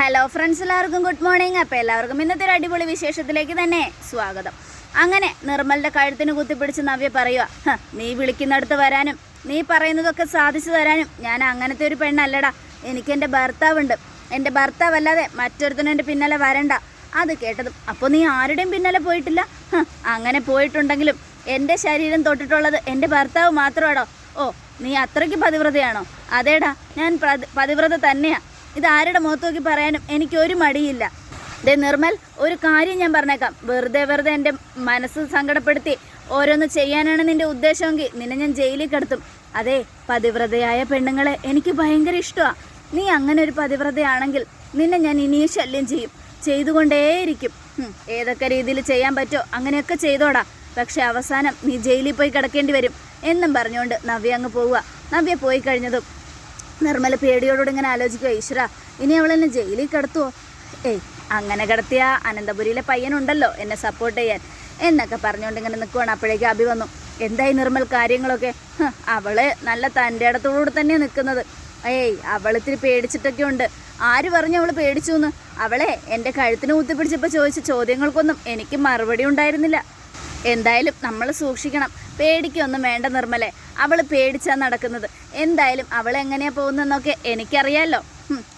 Hello friends എല്ലാവർക്കും good morning അപ്പോൾ എല്ലാവർക്കും ഇന്നത്തെ ഒരു അടിപൊളി വിശേഷത്തിലേക്ക് തന്നെ സ്വാഗതം. അങ്ങനെ നിർമ്മലിന്റെ കഴുത്തിന് കുത്തിപ്പിടിച്ച് നവ്യ പറയുക നീ വിളിക്കുന്നിടത്ത് വരാനും നീ പറയുന്നതൊക്കെ സാധിച്ചു തരാനും ഞാൻ അങ്ങനത്തെ ഒരു പെണ്ണല്ലടാ. എനിക്ക് എന്റെ ഭർത്താവുണ്ട്. എന്റെ ഭർത്താവല്ലാതെ മറ്റൊരുത്തനും എന്റെ പിന്നാലെ വരണ്ട. അത് കേട്ടതും അപ്പോൾ നീ ആരുടെയും പിന്നാലെ പോയിട്ടില്ല? അങ്ങനെ പോയിട്ടുണ്ടെങ്കിലും എന്റെ ശരീരം തൊട്ടിട്ടുള്ളത് എന്റെ ഭർത്താവ് മാത്രമാണോ? ഓ നീ അത്രയ്ക്ക് പതിവ്രതയാണോ? അതേടാ ഞാൻ പതിവ്രത തന്നെയാ. ഇത് ആരുടെ മുഖത്ത് നോക്കി പറയാനും എനിക്ക് ഒരു മടിയില്ല. ദേ നിർമ്മൽ ഒരു കാര്യം ഞാൻ പറഞ്ഞേക്കാം. വെറുതെ വെറുതെ എന്റെ മനസ്സ് സങ്കടപ്പെടുത്തി ഓരോന്ന് ചെയ്യാനാണ് നിന്റെ ഉദ്ദേശമെങ്കിൽ നിന്നെ ഞാൻ ജയിലിൽ കിടത്തും. അതെ പതിവ്രതയായ പെണ്ണുങ്ങളെ എനിക്ക് ഭയങ്കര ഇഷ്ടമാണ് നീ അങ്ങനെ ഒരു പതിവ്രതയാണെങ്കിൽ നിന്നെ ഞാൻ ഇനിയും ശല്യം ചെയ്യും. ചെയ്തുകൊണ്ടേയിരിക്കും. ഏതൊക്കെ രീതിയിൽ ചെയ്യാൻ പറ്റോ അങ്ങനെയൊക്കെ ചെയ്തോടാ. പക്ഷെ അവസാനം നീ ജയിലിൽ പോയി കിടക്കേണ്ടി വരും എന്നും പറഞ്ഞുകൊണ്ട് നവ്യ അങ്ങ് പോവുക. നവ്യ പോയി കഴിഞ്ഞതും നിർമ്മല പേടിയോടുകൂടി ഇങ്ങനെ ആലോചിക്കുക ഈശ്വര ഇനി അവൾ എന്നെ ജയിലിൽ കിടത്തുവോ? ഏയ് അങ്ങനെ കിടത്തിയ അനന്തപുരിയിലെ പയ്യനുണ്ടല്ലോ എന്നെ സപ്പോർട്ട് ചെയ്യാൻ. എന്നൊക്കെ പറഞ്ഞുകൊണ്ട് ഇങ്ങനെ നിൽക്കുവാണ് അപ്പോഴേക്ക് അഭി വന്നു എന്തായി നിർമ്മൽ കാര്യങ്ങളൊക്കെ? അവൾ നല്ല തന്റെ ഇടത്തോടുകൂടി തന്നെയാണ് നിൽക്കുന്നത് ഏയ് അവൾ ഇത്തിരി പേടിച്ചിട്ടൊക്കെ ഉണ്ട്. ആര് പറഞ്ഞു അവൾ പേടിച്ചു എന്ന് അവളെ എന്റെ കഴുത്തിന് കുത്തിപ്പിടിച്ചപ്പോൾ ചോദിച്ച ചോദ്യങ്ങൾക്കൊന്നും എനിക്ക് മറുപടി ഉണ്ടായിരുന്നില്ല. എന്തായാലും നമ്മൾ സൂക്ഷിക്കണം. പേടിക്കൊന്നും വേണ്ട നിർമ്മലെ. അവൾ പേടിച്ചാ നടക്കുന്നത്. എന്തായാലും അവൾ എങ്ങനെയാ പോകുന്നതെന്നൊക്കെ എനിക്കറിയാലോ.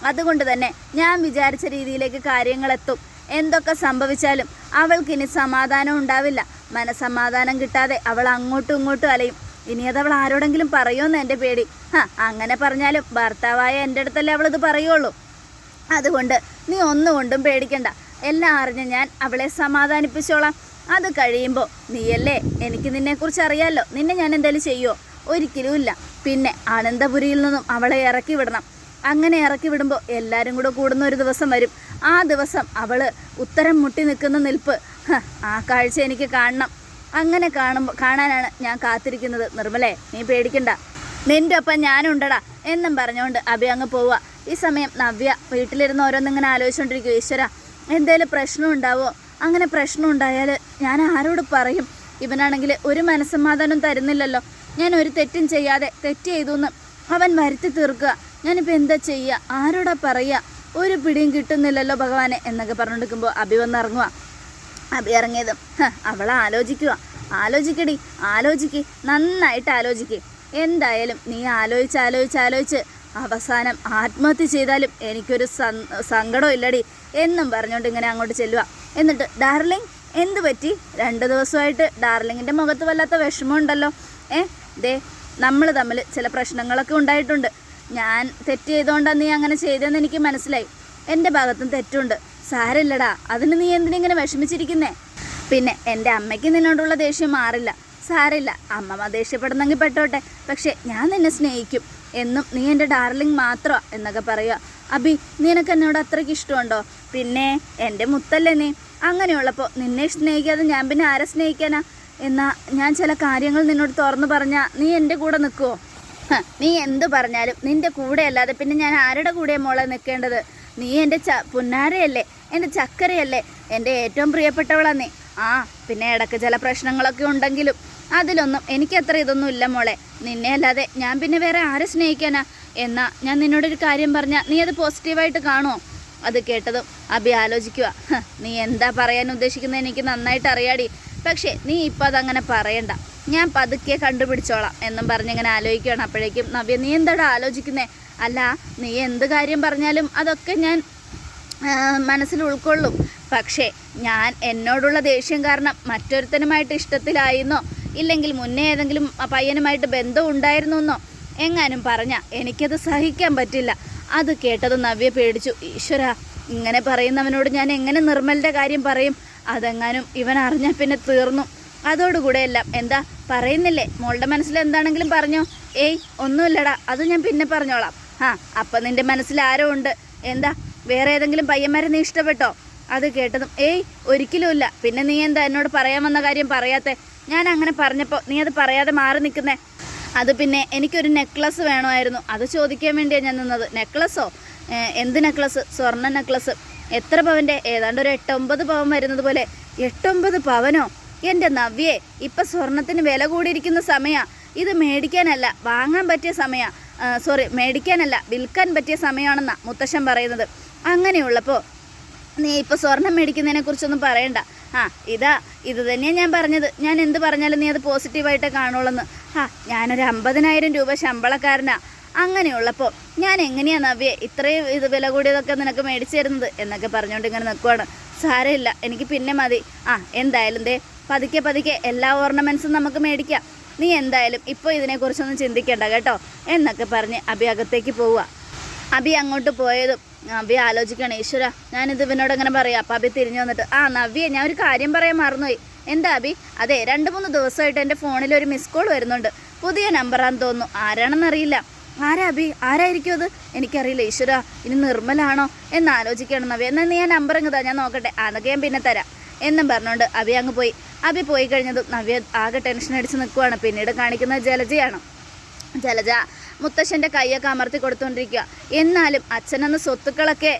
അതുകൊണ്ട് തന്നെ ഞാൻ വിചാരിച്ച രീതിയിലേക്ക് കാര്യങ്ങളെത്തും. എന്തൊക്കെ സംഭവിച്ചാലും അവൾക്കിനി സമാധാനം ഉണ്ടാവില്ല. മനസമാധാനം കിട്ടാതെ അവൾ അങ്ങോട്ടും ഇങ്ങോട്ടും അലയും. ഇനി അത് അവൾ ആരോടെങ്കിലും പറയുമെന്ന് എന്റെ പേടി. ഹാ അങ്ങനെ പറഞ്ഞാലും ഭർത്താവായ എന്റെ അടുത്തല്ലേ അവളിത് പറയുള്ളൂ. അതുകൊണ്ട് നീ ഒന്നുകൊണ്ടും പേടിക്കണ്ട. എല്ലാം അറിഞ്ഞ് ഞാൻ അവളെ സമാധാനിപ്പിച്ചോളാം. അത് കഴിയുമ്പോൾ നീയല്ലേ? എനിക്ക് നിന്നെക്കുറിച്ച് അറിയാമല്ലോ നിന്നെ ഞാൻ എന്തായാലും ചെയ്യുമോ ഒരിക്കലും ഇല്ല. പിന്നെ അനന്തപുരിയിൽ നിന്നും അവളെ ഇറക്കി വിടണം. അങ്ങനെ ഇറക്കി വിടുമ്പോൾ എല്ലാവരും കൂടെ കൂടുന്ന ഒരു ദിവസം വരും. ആ ദിവസം അവൾ ഉത്തരം മുട്ടി നിൽക്കുന്ന നിൽപ്പ്. ആ കാഴ്ച എനിക്ക് കാണണം. അങ്ങനെ കാണുമ്പോൾ കാണാനാണ് ഞാൻ കാത്തിരിക്കുന്നത്. നിർമ്മലേ നീ പേടിക്കണ്ട. നിന്റെ ഒപ്പം ഞാനുണ്ടടാ എന്നും പറഞ്ഞുകൊണ്ട് അഭി അങ്ങ് പോവുക. ഈ സമയം നവ്യ വീട്ടിലിരുന്ന് ഓരോന്നിങ്ങനെ ആലോചിച്ചുകൊണ്ടിരിക്കും ഈശ്വര എന്തേലും പ്രശ്നം ഉണ്ടാവോ അങ്ങനെ പ്രശ്നം ഉണ്ടായാൽ ഞാൻ ആരോട് പറയും? ഇവനാണെങ്കിൽ ഒരു മനസ്സമാധാനം തരുന്നില്ലല്ലോ. ഞാൻ ഒരു തെറ്റും ചെയ്യാതെ തെറ്റ് ചെയ്തു എന്ന് അവൻ വരുത്തി തീർക്കുക. ഞാനിപ്പോൾ എന്താ ചെയ്യുക? ആരോടാ പറയുക? ഒരു പിടിയും കിട്ടുന്നില്ലല്ലോ ഭഗവാനെ എന്നൊക്കെ പറഞ്ഞെടുക്കുമ്പോൾ അഭി വന്നിറങ്ങുക അഭി ഇറങ്ങിയതും അവളെ ആലോചിക്കുക ആലോചിക്കടി ആലോചിക്ക് നന്നായിട്ട് ആലോചിക്ക്. എന്തായാലും നീ ആലോചിച്ച് ആലോചിച്ച് ആലോചിച്ച് അവസാനം ആത്മഹത്യ ചെയ്താലും എനിക്കൊരു സങ്കടം ഇല്ലടി എന്നും പറഞ്ഞുകൊണ്ട് ഇങ്ങനെ അങ്ങോട്ട് ചെല്ലുക എന്നിട്ട് ഡാർലിംഗ് എന്ത് പറ്റി? രണ്ട് ദിവസമായിട്ട് ഡാർലിങ്ങിന്റെ മുഖത്ത് വല്ലാത്ത വിഷമമുണ്ടല്ലോ. ഏ? ദേ നമ്മൾ തമ്മിൽ ചില പ്രശ്നങ്ങളൊക്കെ ഉണ്ടായിട്ടുണ്ട്. ഞാൻ തെറ്റ് ചെയ്തുകൊണ്ടാണ് നീ അങ്ങനെ ചെയ്തതെന്ന് എനിക്ക് മനസ്സിലായി. എന്റെ ഭാഗത്തും തെറ്റുണ്ട്. സാരമില്ലടാ. അതിന് നീ എന്തിനിങ്ങനെ വിഷമിച്ചിരിക്കുന്നേ? പിന്നെ എന്റെ അമ്മയ്ക്ക് നിന്നോടുള്ള ദേഷ്യം മാറില്ല. സാരില്ല അമ്മമ്മ ദേഷ്യപ്പെടുന്നെങ്കിൽ പെട്ടോട്ടെ. പക്ഷേ ഞാൻ നിന്നെ സ്നേഹിക്കും. എന്നും നീ എന്റെ ഡാർലിംഗ് മാത്രമാണ് എന്നൊക്കെ പറയുക. അബി നിനക്ക് എന്നോട് അത്രയ്ക്ക് ഇഷ്ടമുണ്ടോ? പിന്നെ എന്റെ മുത്തല്ലേ നീ? അങ്ങനെയുള്ളപ്പോൾ നിന്നെ സ്നേഹിക്കാതെ ഞാൻ പിന്നെ ആരെ സ്നേഹിക്കാനാ? എന്നാ ഞാൻ ചില കാര്യങ്ങൾ നിന്നോട് തുറന്നു പറഞ്ഞാൽ നീ എന്റെ കൂടെ നിൽക്കുമോ നീ എന്ത് പറഞ്ഞാലും നിന്റെ കൂടെ അല്ലാതെ പിന്നെ ഞാൻ ആരുടെ കൂടെ മോളെ നിൽക്കേണ്ടത് നീ എന്റെ ച പുന്നാരയല്ലേ? എന്റെ ചക്കരയല്ലേ? എന്റെ ഏറ്റവും പ്രിയപ്പെട്ടവളാ നീ. ആ പിന്നെ ഇടയ്ക്ക് ചില പ്രശ്നങ്ങളൊക്കെ ഉണ്ടെങ്കിലും അതിലൊന്നും എനിക്കത്ര ഇതൊന്നും ഇല്ല മോളെ. നിന്നെ അല്ലാതെ ഞാൻ പിന്നെ വേറെ ആരെ സ്നേഹിക്കാനാ? എന്നാ ഞാൻ നിന്നോടൊരു കാര്യം പറഞ്ഞാൽ നീ അത് പോസിറ്റീവായിട്ട് കാണുമോ അത് കേട്ടതും അഭി ആലോചിക്കുക "ഹ, നീ എന്താ പറയാൻ ഉദ്ദേശിക്കുന്നത് എനിക്ക് നന്നായിട്ട് അറിയാടി. പക്ഷേ നീ ഇപ്പം അതങ്ങനെ പറയണ്ട. ഞാൻ പതുക്കെ കണ്ടുപിടിച്ചോളാം എന്നും പറഞ്ഞിങ്ങനെ ആലോചിക്കുകയാണ് അപ്പോഴേക്കും നവ്യ നീ എന്താടാ ആലോചിക്കുന്നേ? അല്ല നീ എന്ത് കാര്യം പറഞ്ഞാലും അതൊക്കെ ഞാൻ മനസ്സിൽ ഉൾക്കൊള്ളും. പക്ഷേ ഞാൻ എന്നോടുള്ള ദേഷ്യം കാരണം മറ്റൊരുത്തനുമായിട്ട് ഇഷ്ടത്തിലായിരുന്നോ? ഇല്ലെങ്കിൽ മുന്നേ ഏതെങ്കിലും പയ്യനുമായിട്ട് ബന്ധം ഉണ്ടായിരുന്നു എങ്ങാനും പറഞ്ഞ എനിക്കത് സഹിക്കാൻ പറ്റില്ല. അത് കേട്ടത് നവ്യ പേടിച്ചു. ഈശ്വര ഇങ്ങനെ പറയുന്നവനോട് ഞാൻ എങ്ങനെ നിർമ്മലിന്റെ കാര്യം പറയും? അതെങ്ങാനും ഇവൻ അറിഞ്ഞാൽ പിന്നെ തീർന്നു. അതോടുകൂടെ എല്ലാം. എന്താ? പറയുന്നില്ലേ? മോളുടെ മനസ്സിൽ എന്താണെങ്കിലും പറഞ്ഞോ. ഏയ് ഒന്നുമില്ലടാ. അത് ഞാൻ പിന്നെ പറഞ്ഞോളാം. ആ അപ്പം നിന്റെ മനസ്സിൽ ആരോ ഉണ്ട്. എന്താ? വേറെ ഏതെങ്കിലും പയ്യന്മാരെ നീ ഇഷ്ടപ്പെട്ടോ? അത് കേട്ടതും ഏയ് ഒരിക്കലുമില്ല പിന്നെ നീ എന്താ എന്നോട് പറയാൻ വന്ന കാര്യം പറയാത്തെ? ഞാൻ അങ്ങനെ പറഞ്ഞപ്പോൾ നീ അത് പറയാതെ മാറി നിൽക്കുന്നേ? അത് പിന്നെ എനിക്കൊരു നെക്ലസ് വേണമായിരുന്നു. അത് ചോദിക്കാൻ വേണ്ടിയാണ് ഞാൻ നിന്നത്. നെക്ലസ്സോ എന്ത് നെക്ലസ് സ്വർണ നെക്ലസ് എത്ര പവന്റെ ഏതാണ്ട് ഒരു എട്ടൊമ്പത് പവൻ വരുന്നത് പോലെ. എട്ടൊമ്പത് പവനോ? എന്റെ നവ്യേ ഇപ്പം സ്വർണത്തിന് വില കൂടിയിരിക്കുന്ന സമയമാണ് ഇത് മേടിക്കാനല്ല വാങ്ങാൻ പറ്റിയ സമയമാണ് സോറി മേടിക്കാനല്ല വിൽക്കാൻ പറ്റിയ സമയമാണെന്നാണ് മുത്തശ്ശൻ പറയുന്നത്. അങ്ങനെയുള്ളപ്പോൾ നീ ഇപ്പോൾ സ്വർണം മേടിക്കുന്നതിനെ കുറിച്ചൊന്നും പറയണ്ട. ആ ഇതാ ഇത് തന്നെയാണ് ഞാൻ പറഞ്ഞത്. ഞാൻ എന്ത് പറഞ്ഞാലും നീ അത് പോസിറ്റീവായിട്ടേ കാണുള്ളൂ ആ ഞാനൊരു അമ്പതിനായിരം രൂപ ശമ്പളക്കാരനാ. അങ്ങനെയുള്ളപ്പോൾ ഞാൻ എങ്ങനെയാണ് നവ്യ ഇത്രയും ഇത് വില കൂടിയതൊക്കെ നിനക്ക് മേടിച്ചു തരുന്നത് എന്നൊക്കെ പറഞ്ഞുകൊണ്ട് ഇങ്ങനെ നിൽക്കുവാണ് സാരമില്ല എനിക്ക് പിന്നെ മതി. ആ എന്തായാലും ദേ പതുക്കെ പതുക്കെ എല്ലാ ഓർണമെന്റ്സും നമുക്ക് മേടിക്കാം. നീ എന്തായാലും ഇപ്പോൾ ഇതിനെക്കുറിച്ചൊന്നും ചിന്തിക്കേണ്ട കേട്ടോ എന്നൊക്കെ പറഞ്ഞ് അഭി അകത്തേക്ക് പോവുക അഭി അങ്ങോട്ട് പോയതും നവ്യ ആലോചിക്കണം ഈശ്വര ഞാനിത് ഇവനോട് അങ്ങനെ പറയാം. അപ്പം അഭി തിരിഞ്ഞു വന്നിട്ട് ആ നവ്യ ഞാൻ ഒരു കാര്യം പറയാൻ മറന്നുപോയി. എന്താ അബി? അതെ രണ്ട് മൂന്ന് ദിവസമായിട്ട് എന്റെ ഫോണിൽ ഒരു മിസ് കോൾ വരുന്നുണ്ട്. പുതിയ നമ്പറാന്ന് തോന്നുന്നു. ആരാണെന്നറിയില്ല ആരാ അബി? ആരായിരിക്കും അത്? എനിക്കറിയില്ല. ഈശ്വര ഇനി നിർമ്മലാണോ എന്ന് ആലോചിക്കണം നവ്യ. എന്നാൽ നീ ആ നമ്പർ ഇങ്ങതാ ഞാൻ നോക്കട്ടെ. അതൊക്കെ ഞാൻ പിന്നെ തരാം. എന്നും പറഞ്ഞുകൊണ്ട് അബി അങ്ങ് പോയി. അബി പോയി കഴിഞ്ഞതും നവ്യ ആകെ ടെൻഷൻ അടിച്ച് നിൽക്കുവാണ്. പിന്നീട് കാണിക്കുന്നത് ജലജയാണ്. ജലജ മുത്തശ്ശന്റെ കൈയൊക്കെ അമർത്തി കൊടുത്തുകൊണ്ടിരിക്കുക. എന്നാലും അച്ഛനെന്ന് സ്വത്തുക്കളൊക്കെ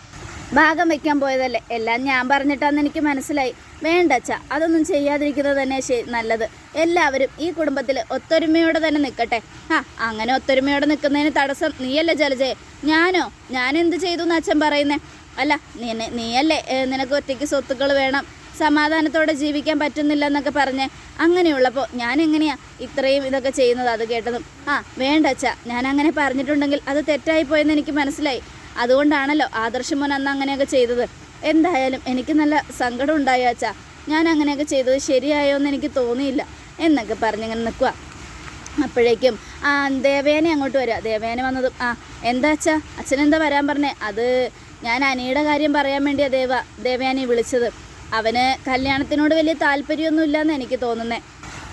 ഭാഗം വെക്കാൻ പോയതല്ലേ? എല്ലാം ഞാൻ പറഞ്ഞിട്ടാന്ന് എനിക്ക് മനസ്സിലായി. വേണ്ട അച്ഛ അതൊന്നും ചെയ്യാതിരിക്കുന്നത് തന്നെ നല്ലത്. എല്ലാവരും ഈ കുടുംബത്തിൽ ഒത്തൊരുമയോടെ തന്നെ നിൽക്കട്ടെ ആ അങ്ങനെ ഒത്തൊരുമയോടെ നിൽക്കുന്നതിന് തടസ്സം നീയല്ലേ ജലജയെ ഞാനോ? ഞാൻ എന്ത് ചെയ്തു എന്ന് അച്ഛൻ പറയുന്നേ? അല്ല നീ നീയല്ലേ നിനക്ക് ഒറ്റയ്ക്ക് സ്വത്തുക്കൾ വേണം സമാധാനത്തോടെ ജീവിക്കാൻ പറ്റുന്നില്ല എന്നൊക്കെ പറഞ്ഞ്? അങ്ങനെയുള്ളപ്പോൾ ഞാൻ എങ്ങനെയാ ഇത്രയും ഇതൊക്കെ ചെയ്യുന്നത് അത് കേട്ടതും? ആ വേണ്ട അച്ഛ ഞാൻ അങ്ങനെ പറഞ്ഞിട്ടുണ്ടെങ്കിൽ അത് തെറ്റായി പോയെന്ന് എനിക്ക് മനസ്സിലായി. അതുകൊണ്ടാണല്ലോ ആദർശം മോൻ അന്ന് അങ്ങനെയൊക്കെ ചെയ്തത്. എന്തായാലും എനിക്ക് നല്ല സങ്കടം ഉണ്ടായി അച്ഛാ. ഞാൻ അങ്ങനെയൊക്കെ ചെയ്തത് ശരിയായോ എന്ന് എനിക്ക് തോന്നിയില്ല. എന്നൊക്കെ പറഞ്ഞിങ്ങനെ നിൽക്കുക അപ്പോഴേക്കും ആ ദേവേനെ അങ്ങോട്ട് വരിക ദേവേനെ വന്നതും ആ എന്താ അച്ഛാ? അച്ഛനെന്താ വരാൻ പറഞ്ഞേ? അത് ഞാൻ അനിയുടെ കാര്യം പറയാൻ വേണ്ടിയാ ദേവ ദേവയാനെ വിളിച്ചത്. അവന് കല്യാണത്തിനോട് വലിയ താല്പര്യമൊന്നുമില്ലെന്ന് എനിക്ക് തോന്നുന്നേ.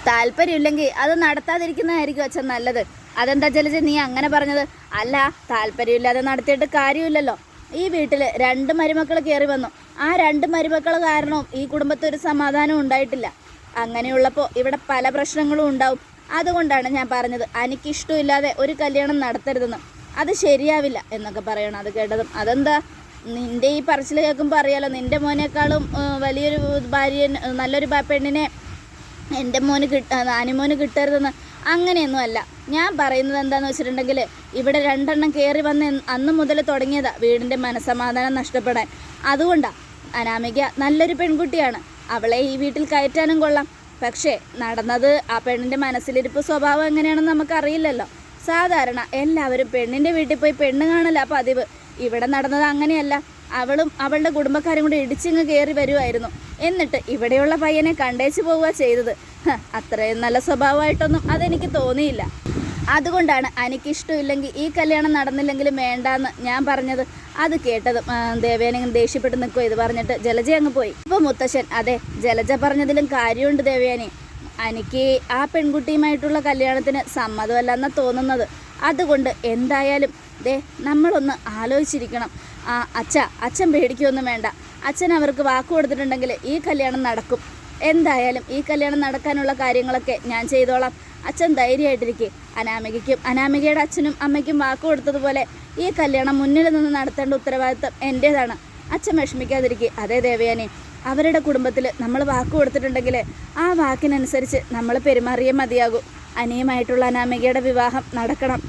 താല്പര്യമില്ലെങ്കിൽ അത് നടത്താതിരിക്കുന്നതായിരിക്കും അച്ഛൻ നല്ലത്. അതെന്താ ജലജ നീ അങ്ങനെ പറഞ്ഞത്? അല്ല താല്പര്യമില്ലാതെ നടത്തിയിട്ട് കാര്യമില്ലല്ലോ. ഈ വീട്ടിൽ രണ്ട് മരുമക്കൾ കയറി വന്നു. ആ രണ്ട് മരുമക്കൾ കാരണവും ഈ കുടുംബത്തിൽ ഒരു സമാധാനം ഉണ്ടായിട്ടില്ല. അങ്ങനെയുള്ളപ്പോൾ ഇവിടെ പല പ്രശ്നങ്ങളും ഉണ്ടാവും. അതുകൊണ്ടാണ് ഞാൻ പറഞ്ഞത് എനിക്കിഷ്ടമില്ലാതെ ഒരു കല്യാണം നടത്തരുതെന്ന്. അത് ശരിയാവില്ല എന്നൊക്കെ പറയണം അത് കേട്ടതും. അതെന്താ? നിന്റെ ഈ പറച്ചിൽ കേൾക്കുമ്പോൾ അറിയാലോ നിന്റെ മോനേക്കാളും വലിയൊരു ഭാര്യ നല്ലൊരു പെണ്ണിനെ എന്റെ മോന് കിട്ട അനിമോന് കിട്ടരുതെന്ന്. അങ്ങനെയൊന്നും അല്ല. ഞാൻ പറയുന്നത് എന്താന്ന് വെച്ചിട്ടുണ്ടെങ്കിൽ ഇവിടെ രണ്ടെണ്ണം കയറി വന്ന് അന്ന് മുതൽ തുടങ്ങിയതാ വീടിന്റെ മനസമാധാനം നഷ്ടപ്പെടാൻ. അതുകൊണ്ടാണ് അനാമിക നല്ലൊരു പെൺകുട്ടിയാണ്. അവളെ ഈ വീട്ടിൽ കയറ്റാനും കൊള്ളാം. പക്ഷേ നടന്നത് ആ പെണ്ണിന്റെ മനസ്സിലിരിപ്പ് സ്വഭാവം എങ്ങനെയാണെന്ന് നമുക്കറിയില്ലല്ലോ. സാധാരണ എല്ലാവരും പെണ്ണിന്റെ വീട്ടിൽ പോയി പെണ്ണ് കാണല പതിവ്. ഇവിടെ നടന്നത് അങ്ങനെയല്ല. അവളും അവളുടെ കുടുംബക്കാരും കൂടി ഇടിച്ചിങ്ങ് കയറി വരുമായിരുന്നു എന്നിട്ട് ഇവിടെയുള്ള പയ്യനെ കണ്ടേച്ച് പോവുക ചെയ്തത്. അത്രയും നല്ല സ്വഭാവമായിട്ടൊന്നും അതെനിക്ക് തോന്നിയില്ല. അതുകൊണ്ടാണ് എനിക്കിഷ്ടമില്ലെങ്കിൽ ഈ കല്യാണം നടന്നില്ലെങ്കിലും വേണ്ടാന്ന് ഞാൻ പറഞ്ഞത്. അത് കേട്ടത് ആ, ദേവേന ഇങ്ങനെ ദേഷ്യപ്പെട്ട് നിൽക്കുക ഇത് പറഞ്ഞിട്ട് ജലജ അങ്ങ് പോയി. ഇപ്പോൾ മുത്തശ്ശൻ അതെ ജലജ പറഞ്ഞതിലും കാര്യമുണ്ട് ദേവയാനി എനിക്ക് ആ പെൺകുട്ടിയുമായിട്ടുള്ള കല്യാണത്തിന് സമ്മതമല്ലെന്നാണ് തോന്നുന്നത്. അതുകൊണ്ട് എന്തായാലും ദേ നമ്മളൊന്ന് ആലോചിച്ചിരിക്കണം. അച്ഛ അച്ഛൻ പേടിക്കൊന്നും വേണ്ട. അച്ഛൻ അവർക്ക് വാക്ക് കൊടുത്തിട്ടുണ്ടെങ്കിൽ ഈ കല്യാണം നടക്കും. എന്തായാലും ഈ കല്യാണം നടക്കാനുള്ള കാര്യങ്ങളൊക്കെ ഞാൻ ചെയ്തോളാം. അച്ഛൻ ധൈര്യമായിട്ടിരിക്കെ. അനാമികയ്ക്കും അനാമികയുടെ അച്ഛനും അമ്മയ്ക്കും വാക്ക് കൊടുത്തതുപോലെ ഈ കല്യാണം മുന്നിൽ നിന്ന് നടത്തേണ്ട ഉത്തരവാദിത്തം എന്റേതാണ് അച്ഛൻ വിഷമിക്കാതിരിക്കെ. അതേ ദേവയാനെ അവരുടെ കുടുംബത്തിൽ നമ്മൾ വാക്ക് കൊടുത്തിട്ടുണ്ടെങ്കിൽ ആ വാക്കിനനുസരിച്ച് നമ്മൾ പെരുമാറിയേ മതിയാകൂ. അനിയുമായിട്ടുള്ള അനാമികയുടെ വിവാഹം നടക്കണം.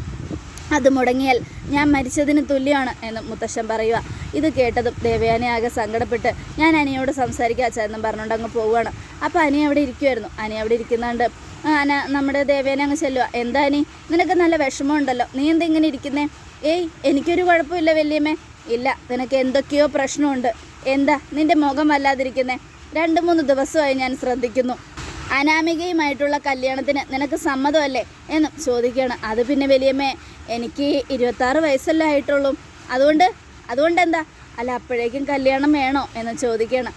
അത് മുടങ്ങിയാൽ ഞാൻ മരിച്ചതിന് തുല്യമാണ് എന്ന് മുത്തശ്ശൻ പറയുക. ഇത് കേട്ടതും ദേവയാനി ആകെ സങ്കടപ്പെട്ട് ഞാൻ അനിയോട് സംസാരിക്കുക എന്നും പറഞ്ഞുകൊണ്ട് അങ്ങ് പോവുകയാണ്. അപ്പോൾ അനി അവിടെ ഇരിക്കുമായിരുന്നു അനി അവിടെ ഇരിക്കുന്നുണ്ട്. അന നമ്മുടെ ദേവേനെ അങ്ങ് ചെല്ലുക എന്താ അനി? നിനക്ക് നല്ല വിഷമമുണ്ടല്ലോ. നീ എന്താ ഇങ്ങനെ ഇരിക്കുന്നേ? ഏയ് എനിക്കൊരു കുഴപ്പമില്ല വല്യമ്മേ. ഇല്ല നിനക്ക് എന്തൊക്കെയോ പ്രശ്നമുണ്ട്. എന്താ നിന്റെ മുഖം വല്ലാതിരിക്കുന്നേ? രണ്ട് മൂന്ന് ദിവസമായി ഞാൻ ശ്രദ്ധിക്കുന്നു. അനാമികയുമായിട്ടുള്ള കല്യാണത്തിന് നിനക്ക് സമ്മതമല്ലേ? എന്നും ചോദിക്കുകയാണ്. അത് പിന്നെ വലിയമ്മേ എനിക്ക് ഇരുപത്താറ് വയസ്സല്ലേ ആയിട്ടുള്ളൂ. അതുകൊണ്ട് അതുകൊണ്ട് എന്താ അല്ല അപ്പോഴേക്കും കല്യാണം വേണോ എന്ന് ചോദിക്കണം.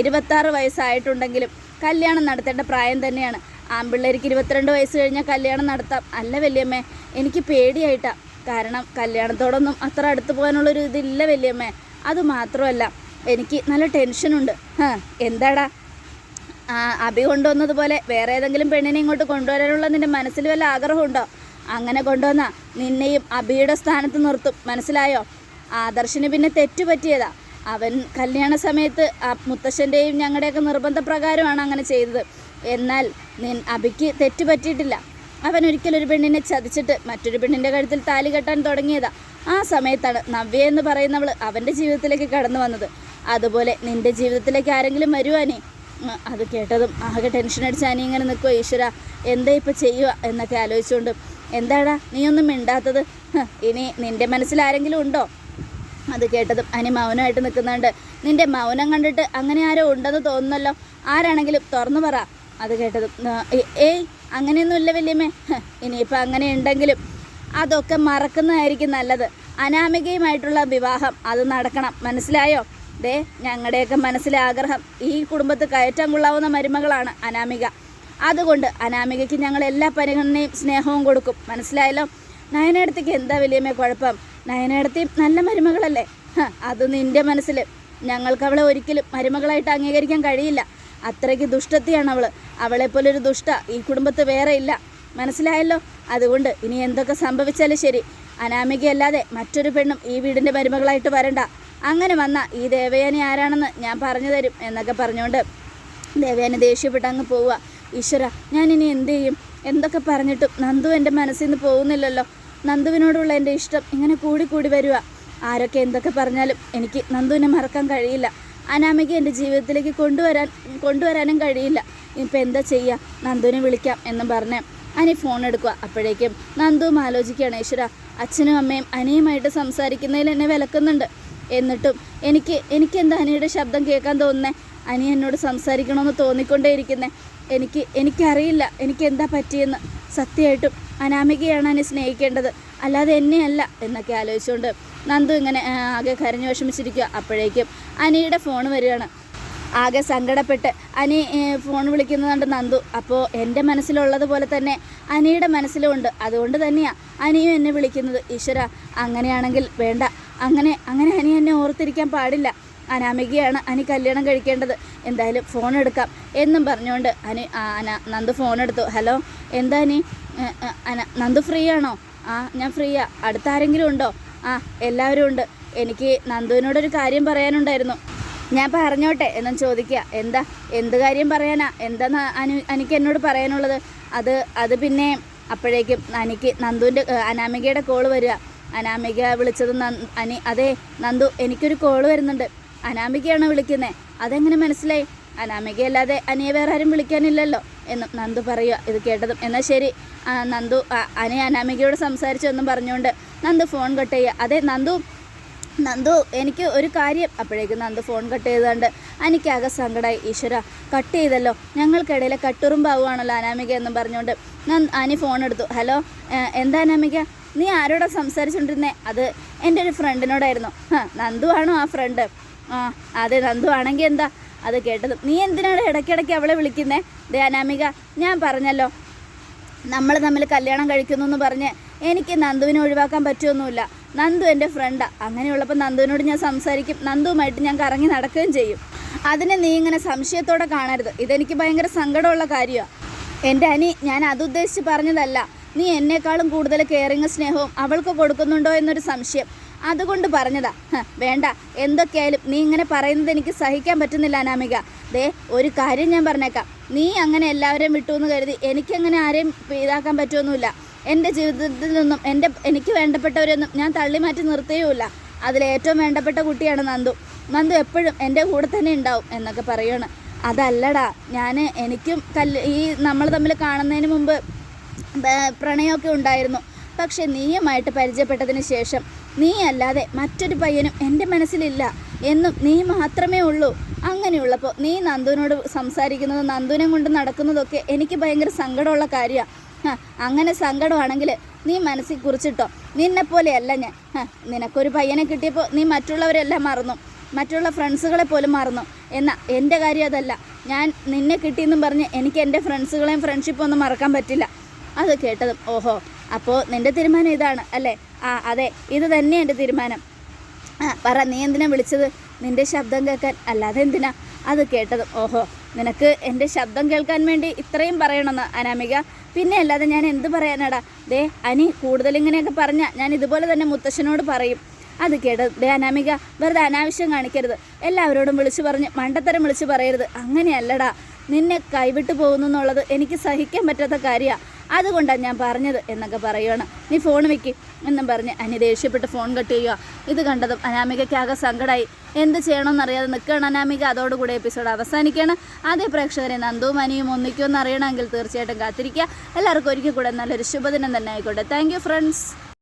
ഇരുപത്താറ് വയസ്സായിട്ടുണ്ടെങ്കിലും കല്യാണം നടത്തേണ്ട പ്രായം തന്നെയാണ്. ആൺപിള്ളേർക്ക് ഇരുപത്തിരണ്ട് വയസ്സ് കഴിഞ്ഞാൽ കല്യാണം നടത്താം. അല്ല വല്യമ്മേ എനിക്ക് പേടിയായിട്ടാ. കാരണം കല്യാണത്തോടൊന്നും അത്ര അടുത്ത് പോകാനുള്ളൊരു ഇതില്ല വല്യമ്മേ. അത് മാത്രമല്ല എനിക്ക് നല്ല ടെൻഷനുണ്ട്. എന്താടാ? അഭി കൊണ്ടുവന്നതുപോലെ വേറെ ഏതെങ്കിലും പെണ്ണിനെ ഇങ്ങോട്ട് കൊണ്ടുവരാനുള്ള നിന്റെ മനസ്സിൽ വല്ല ആഗ്രഹമുണ്ടോ? അങ്ങനെ കൊണ്ടുവന്ന നിന്നെയും അബിയുടെ സ്ഥാനത്ത് നിർത്തും. മനസ്സിലായോ? ആദർശിന് പിന്നെ തെറ്റുപറ്റിയതാ. അവൻ കല്യാണ സമയത്ത് മുത്തശ്ശന്റെയും ഞങ്ങളുടെയൊക്കെ നിർബന്ധപ്രകാരമാണ് അങ്ങനെ ചെയ്തത്. എന്നാൽ നിൻ അബിക്ക് തെറ്റ് പറ്റിയിട്ടില്ല അവൻ ഒരിക്കലും ഒരു പെണ്ണിനെ ചതിച്ചിട്ട് മറ്റൊരു പെണ്ണിന്റെ കഴുത്തിൽ താലി കെട്ടാൻ തുടങ്ങിയതാ. ആ സമയത്താണ് നവ്യ എന്ന് പറയുന്നവൾ അവന്റെ ജീവിതത്തിലേക്ക് കടന്നു വന്നത്. അതുപോലെ നിന്റെ ജീവിതത്തിലേക്ക് ആരെങ്കിലും വരുവാനേ അത് കേട്ടതും ആകെ ടെൻഷൻ അടിച്ച് അനിയങ്ങനെ നിൽക്കുമോ ഈശ്വര എന്താ ഇപ്പം ചെയ്യുക എന്നൊക്കെ ആലോചിച്ചുകൊണ്ട് എന്താടാ നീ ഒന്നും മിണ്ടാത്തത് ഇനി മനസ്സിൽ ആരെങ്കിലും ഉണ്ടോ? അത് കേട്ടതും അനി മൗനമായിട്ട് നിൽക്കുന്നുണ്ട്. നിന്റെ മൗനം കണ്ടിട്ട് അങ്ങനെ ആരോ ഉണ്ടെന്ന് തോന്നുന്നല്ലോ. ആരാണെങ്കിലും തുറന്നു പറ. അത് കേട്ടതും "ആ, ഏ- ഏയ് അങ്ങനെയൊന്നുമില്ല വല്യമ്മേ. ഇനിയിപ്പോൾ അങ്ങനെ ഉണ്ടെങ്കിലും അതൊക്കെ മറക്കുന്നതായിരിക്കും നല്ലത്. അനാമികയുമായിട്ടുള്ള വിവാഹം അത് നടക്കണം. മനസ്സിലായോ? ദേ ഞങ്ങളുടെയൊക്കെ മനസ്സിലെ ആഗ്രഹം ഈ കുടുംബത്ത് കയറ്റം കൊള്ളാവുന്ന മരുമകളാണ് അനാമിക. അതുകൊണ്ട് അനാമികയ്ക്ക് ഞങ്ങൾ എല്ലാ പരിഗണനയും സ്നേഹവും കൊടുക്കും. മനസ്സിലായല്ലോ? നയനടത്തേക്ക് എന്താ വലിയമ്മേ കുഴപ്പം? നയനടത്തിയും നല്ല മരുമകളല്ലേ? അത് നിന്റെ മനസ്സിൽ ഞങ്ങൾക്ക് അവളെ ഒരിക്കലും മരുമകളായിട്ട് അംഗീകരിക്കാൻ കഴിയില്ല. അത്രയ്ക്ക് ദുഷ്ടത്തിയാണ് അവൾ അവളെപ്പോലൊരു ദുഷ്ട ഈ കുടുംബത്ത് വേറെ ഇല്ല. മനസ്സിലായല്ലോ? അതുകൊണ്ട് ഇനി എന്തൊക്കെ സംഭവിച്ചാലും ശരി. അനാമികയല്ലാതെ മറ്റൊരു പെണ്ണും ഈ വീടിന്റെ മരുമകളായിട്ട് വരണ്ട. അങ്ങനെ വന്ന ഈ ദേവയാനി ആരാണെന്ന് ഞാൻ പറഞ്ഞു തരും എന്നൊക്കെ പറഞ്ഞുകൊണ്ട് ദേവയാനി ദേഷ്യപ്പെട്ട് അങ്ങ് പോവുക. ഈശ്വര ഞാനിനി എന്ത് ചെയ്യും? എന്തൊക്കെ പറഞ്ഞിട്ടും നന്ദു എന്റെ മനസ്സിൽ നിന്ന് പോകുന്നില്ലല്ലോ. നന്ദുവിനോടുള്ള എന്റെ ഇഷ്ടം ഇങ്ങനെ കൂടി കൂടി വരിക ആരൊക്കെ എന്തൊക്കെ പറഞ്ഞാലും എനിക്ക് നന്ദുവിനെ മറക്കാൻ കഴിയില്ല. അനാമിക എന്റെ ജീവിതത്തിലേക്ക് കൊണ്ടുവരാൻ കൊണ്ടുവരാനും കഴിയില്ല. ഇപ്പം എന്താ ചെയ്യുക നന്ദുവിനെ വിളിക്കാം എന്നും പറഞ്ഞ് അനി ഫോൺ എടുക്കുക അപ്പോഴേക്കും നന്ദുവും ആലോചിക്കുകയാണ് ഈശ്വര അച്ഛനും അമ്മയും അനിയുമായിട്ട് സംസാരിക്കുന്നതിൽ എന്നെ വിലക്കുന്നുണ്ട്. എന്നിട്ടും എനിക്ക് എനിക്കെന്താ അനിയുടെ ശബ്ദം കേൾക്കാൻ തോന്നുന്നേ? അനി എന്നോട് സംസാരിക്കണമെന്ന് തോന്നിക്കൊണ്ടേയിരിക്കുന്നേ. എനിക്ക് എനിക്കറിയില്ല എനിക്ക് എന്താ പറ്റിയെന്ന് സത്യമായിട്ടും അനാമികയാണ് എന്നെ സ്നേഹിക്കേണ്ടത്. അല്ലാതെ എന്നെയല്ല എന്നൊക്കെ ആലോചിച്ചുകൊണ്ട് നന്ദു ഇങ്ങനെ ആകെ കരഞ്ഞു വിഷമിച്ചിരിക്കുക. അപ്പോഴേക്കും അനിയുടെ ഫോൺ വരികയാണ്. ആകെ സങ്കടപ്പെട്ട് അനി ഫോൺ വിളിക്കുന്നതുകൊണ്ട് നന്ദു അപ്പോൾ എന്റെ മനസ്സിലുള്ളത് പോലെ തന്നെ അനിയുടെ മനസ്സിലുമുണ്ട് അതുകൊണ്ട് തന്നെയാണ് അനിയും എന്നെ വിളിക്കുന്നത്. ഈശ്വര അങ്ങനെയാണെങ്കിൽ വേണ്ട. അങ്ങനെ അങ്ങനെ അനി എന്നെ ഓർത്തിരിക്കാൻ പാടില്ല. അനാമികയാണ് അനി കല്യാണം കഴിക്കേണ്ടത്. എന്തായാലും ഫോൺ എടുക്കാം എന്നും പറഞ്ഞുകൊണ്ട് അനു അന നന്ദു ഫോൺ എടുത്തു. ഹലോ എന്താ അനി? അന നന്ദു ഫ്രീ ആണോ? ആ ഞാൻ ഫ്രീയാ അടുത്ത ആരെങ്കിലും ഉണ്ടോ? ആ എല്ലാവരും ഉണ്ട്. എനിക്ക് നന്ദുവിനോടൊരു കാര്യം പറയാനുണ്ടായിരുന്നു. ഞാൻ പറഞ്ഞോട്ടെ എന്നും ചോദിക്കുക. എന്താ എന്ത് കാര്യം പറയാനാ? എന്താ അനു എനിക്ക് എന്നോട് പറയാനുള്ളത്? അത് അത് പിന്നെ അപ്പോഴേക്കും എനിക്ക് നന്ദുവിന്റെ അനാമികയുടെ കോൾ വരിക. അനാമിക വിളിച്ചത് അനി അതെ നന്ദു എനിക്കൊരു കോൾ വരുന്നുണ്ട്. അനാമികയാണോ വിളിക്കുന്നത് അതെങ്ങനെ മനസ്സിലായി? അനാമികയല്ലാതെ അനിയെ വേറെ ആരും വിളിക്കാനില്ലല്ലോ എന്നും നന്ദു പറയുക. ഇത് കേട്ടതും എന്നാൽ ശരി. നന്ദു അനിയ അനി അനാമികയോട് സംസാരിച്ചു എന്നും പറഞ്ഞുകൊണ്ട് നന്ദു ഫോൺ കട്ട് ചെയ്യുക. അതെ നന്ദു നന്ദു എനിക്ക് ഒരു കാര്യം. അപ്പോഴേക്കും നന്ദു ഫോൺ കട്ട് ചെയ്തുകൊണ്ട് എനിക്കാകെ സങ്കടമായി ഈശ്വര കട്ട് ചെയ്തല്ലോ. ഞങ്ങൾക്കിടയിലെ കട്ടുറുമ്പാവുകയാണല്ലോ അനാമിക എന്നും പറഞ്ഞുകൊണ്ട് നന്ദ് അനി ഫോൺ എടുത്തു. ഹലോ എന്താ അനാമിക? നീ ആരോടാ സംസാരിച്ചുകൊണ്ടിരുന്നേ അത് എന്റെ ഒരു ഫ്രണ്ടിനോടായിരുന്നു നന്ദു ആണോ ആ ഫ്രണ്ട് ആ അതെ നന്ദു ആണെങ്കിൽ എന്താ? അത് കേട്ടത്. നീ എന്തിനാണ് ഇടയ്ക്കിടയ്ക്ക് അവളെ വിളിക്കുന്നേ? ദേ അനാമിക ഞാൻ പറഞ്ഞല്ലോ. നമ്മൾ തമ്മിൽ കല്യാണം കഴിക്കുന്നു എന്ന് പറഞ്ഞ് എനിക്ക് നന്ദുവിനെ ഒഴിവാക്കാൻ പറ്റുമൊന്നുമില്ല നന്ദു എന്റെ ഫ്രണ്ടാണ് അങ്ങനെയുള്ളപ്പോൾ നന്ദുവിനോട് ഞാൻ സംസാരിക്കും. നന്ദുവുമായിട്ട് ഞാൻ കറങ്ങി നടക്കുകയും ചെയ്യും. അതിനെ നീ ഇങ്ങനെ സംശയത്തോടെ കാണരുത്. ഇതെനിക്ക് ഭയങ്കര സങ്കടമുള്ള കാര്യമാണ് എന്റെ അനി ഞാൻ അതുദ്ദേശിച്ച് പറഞ്ഞതല്ല. നീ എന്നെക്കാളും കൂടുതൽ കെയറിങ് സ്നേഹവും അവൾക്ക് കൊടുക്കുന്നുണ്ടോ എന്നൊരു സംശയം. അതുകൊണ്ട് പറഞ്ഞതാ. വേണ്ട. എന്തൊക്കെയായാലും നീ ഇങ്ങനെ പറയുന്നത് എനിക്ക് സഹിക്കാൻ പറ്റുന്നില്ല അനാമിക. ദേ ഒരു കാര്യം ഞാൻ പറഞ്ഞേക്കാം. നീ അങ്ങനെ എല്ലാവരെയും വിട്ടു എന്ന് കരുതി എനിക്കങ്ങനെ ആരെയും ഇതാക്കാൻ പറ്റുമൊന്നുമില്ല എന്റെ ജീവിതത്തിൽ നിന്നും എന്റെ എനിക്ക് വേണ്ടപ്പെട്ടവരൊന്നും ഞാൻ തള്ളി മാറ്റി നിർത്തുകയുമില്ല. അതിലേറ്റവും വേണ്ടപ്പെട്ട കുട്ടിയാണ് നന്ദു. നന്ദു എപ്പോഴും എന്റെ കൂടെ തന്നെ ഉണ്ടാവും എന്നൊക്കെ പറയുകയാണ് അതല്ലടാ ഞാൻ എനിക്കും കല്ല് ഈ നമ്മൾ തമ്മിൽ കാണുന്നതിന് മുമ്പ് പ്രണയമൊക്കെ ഉണ്ടായിരുന്നു. പക്ഷെ നീയുമായിട്ട് പരിചയപ്പെട്ടതിന് ശേഷം നീ അല്ലാതെ മറ്റൊരു പയ്യനും എന്റെ മനസ്സിലില്ല എന്നും നീ മാത്രമേ ഉള്ളൂ. അങ്ങനെയുള്ളപ്പോൾ നീ നന്ദുവിനോട് സംസാരിക്കുന്നത് നന്ദുവിനെ കൊണ്ട് നടക്കുന്നതൊക്കെ എനിക്ക് ഭയങ്കര സങ്കടമുള്ള കാര്യമാണ് അങ്ങനെ സങ്കടമാണെങ്കിൽ നീ മനസ്സിൽ കുറിച്ചിട്ടോ? നിന്നെപ്പോലെയല്ല ഞാൻ. നിനക്കൊരു പയ്യനെ കിട്ടിയപ്പോൾ നീ മറ്റുള്ളവരെല്ലാം മറന്നു. മറ്റുള്ള ഫ്രണ്ട്സുകളെ പോലും മറന്നു. എന്നാൽ എന്റെ കാര്യം അതല്ല. ഞാൻ നിന്നെ കിട്ടിയെന്നും പറഞ്ഞ് എനിക്ക് എന്റെ ഫ്രണ്ട്സുകളെയും ഫ്രണ്ട്ഷിപ്പൊന്നും മറക്കാൻ പറ്റില്ല. അത് കേട്ടതും ഓഹോ. അപ്പോൾ നിന്റെ തീരുമാനം ഇതാണ് അല്ലേ? ആ അതെ ഇത് തന്നെ എന്റെ തീരുമാനം. പറ നീ എന്തിനാ വിളിച്ചത്? നിന്റെ ശബ്ദം കേൾക്കാൻ അല്ലാതെ എന്തിനാ? അത് കേട്ടതും ഓഹോ നിനക്ക് എന്റെ ശബ്ദം കേൾക്കാൻ വേണ്ടി ഇത്രയും പറയണമെന്ന് അനാമിക. പിന്നെ അല്ലാതെ ഞാൻ എന്ത് പറയാനാടാ? ദേ അനി കൂടുതലിങ്ങനെയൊക്കെ പറഞ്ഞാൽ ഞാൻ ഇതുപോലെ തന്നെ മുത്തശ്ശനോട് പറയും. അത് കേട്ടത് ദേ അനാമിക വെറുതെ അനാവശ്യം കാണിക്കരുത്. എല്ലാവരോടും വിളിച്ചു പറഞ്ഞ് മണ്ടത്തരം വിളിച്ചു പറയരുത്. അങ്ങനെയല്ലടാ നിന്നെ കൈവിട്ടു പോകുന്നു എന്നുള്ളത് എനിക്ക് സഹിക്കാൻ പറ്റാത്ത കാര്യമാണ് അതുകൊണ്ടാണ് ഞാൻ പറഞ്ഞത് എന്നൊക്കെ പറയുകയാണ് നീ ഫോൺ വെക്കി എന്നും പറഞ്ഞ് അനി ദേഷ്യപ്പെട്ട് ഫോൺ കട്ട് ചെയ്യുക. ഇത് കണ്ടതും അനാമികയ്ക്കാകെ സങ്കടമായി എന്ത് ചെയ്യണമെന്നറിയാതെ നിൽക്കുകയാണ് അനാമിക. അതോടുകൂടി എപ്പിസോഡ് അവസാനിക്കുകയാണ് അതേ പ്രേക്ഷകരെ നന്ദുവും അനിയും ഒന്നിക്കുമെന്ന് അറിയണമെങ്കിൽ തീർച്ചയായിട്ടും കാത്തിരിക്കുക. എല്ലാവർക്കും ഒരിക്കൽ കൂടെ നല്ലൊരു ശുഭദിനം തന്നെ ആയിക്കോട്ടെ. Thank friends